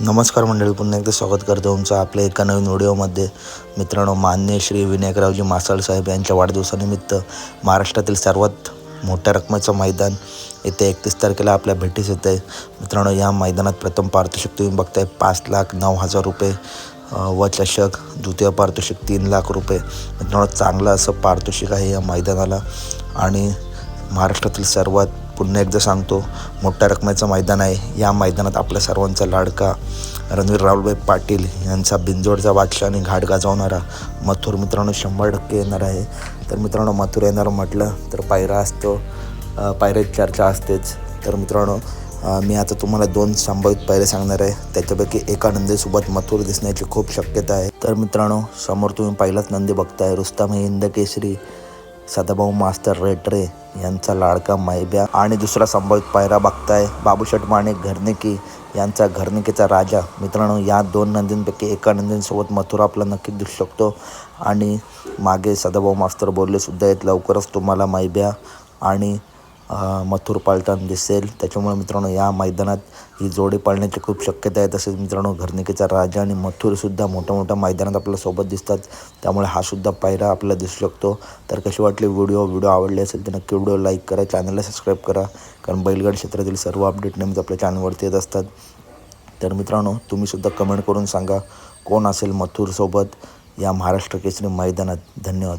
नमस्कार मंडळी पुन्हा एकदा स्वागत करतो तुमचं आपल्या एका नवीन व्हिडिओमध्ये. मित्रांनो मान्य श्री विनायकरावजी मासाळ साहेब यांच्या वाढदिवसानिमित्त महाराष्ट्रातील सर्वात मोठ्या रकमेचं मैदान येत्या एकतीस तारखेला आपल्या भेटीस येतं आहे मित्रांनो या मैदानात प्रथम पारितोषिक तुम्ही बघताय पाच लाख नऊ हजार रुपये व चषक द्वितीय पारितोषिक तीन लाख रुपये. मित्रांनो चांगलं असं पारितोषिक आहे या मैदानाला. आणि महाराष्ट्रातील सर्वात पुन्हा एकदा सांगतो मोठ्या रकमेचं मैदान आहे. या मैदानात आपल्या सर्वांचा लाडका रणवीर राहुलभाई पाटील यांचा बिंजोडचा बादशाह आणि घाट गाजवणारा मथुर मित्रांनो शंभर टक्के येणार आहे. तर मित्रांनो मथुर येणार म्हटलं तर पायरा असतो पायऱ्याची चर्चा असतेच. तर मित्रांनो मी आता तुम्हाला दोन संभावित पायरे सांगणार आहे. त्याच्यापैकी एका नंदीसोबत मथुर दिसण्याची खूप शक्यता आहे. तर मित्रांनो समोर तुम्ही पहिलाच नंदी बघताय रुस्तम हिंद केसरी सदाभाऊ मास्तर रेटरे यांचा लाडका मैब्या आणि दुसरा संभावित पायरा बघताय बाबूशट माणे घरनिकी यांचा घरनिकीचा राजा. मित्रांनो या दोन नंदींपैकी एका नंदींसोबत मथुरा आपला नक्कीच दिसू शकतो. आणि मागे सदाभाऊ मास्तर बोलले सुद्धा आहेत लवकरच तुम्हाला मैब्या आणि मथुर पाळताना दिसेल. त्याच्यामुळे मित्रांनो या मैदानात ही जोडी पाळण्याची खूप शक्यता आहे. तसेच मित्रांनो घरनिकेचा राजा आणि मथुरसुद्धा मोठ्या मोठ्या मैदानात आपल्यासोबत दिसतात. त्यामुळे हा सुद्धा पायरा आपल्याला दिसू शकतो. तर कशी वाटली व्हिडिओ? व्हिडिओ आवडले असेल तर नक्की व्हिडिओ लाईक करा चॅनलला सबस्क्राईब करा. कारण बैलगाड क्षेत्रातील सर्व अपडेट नेहमीच आपल्या चॅनलवरती येत असतात. तर मित्रांनो तुम्हीसुद्धा कमेंट करून सांगा कोण असेल मथुरसोबत या महाराष्ट्र केसरी मैदानात. धन्यवाद.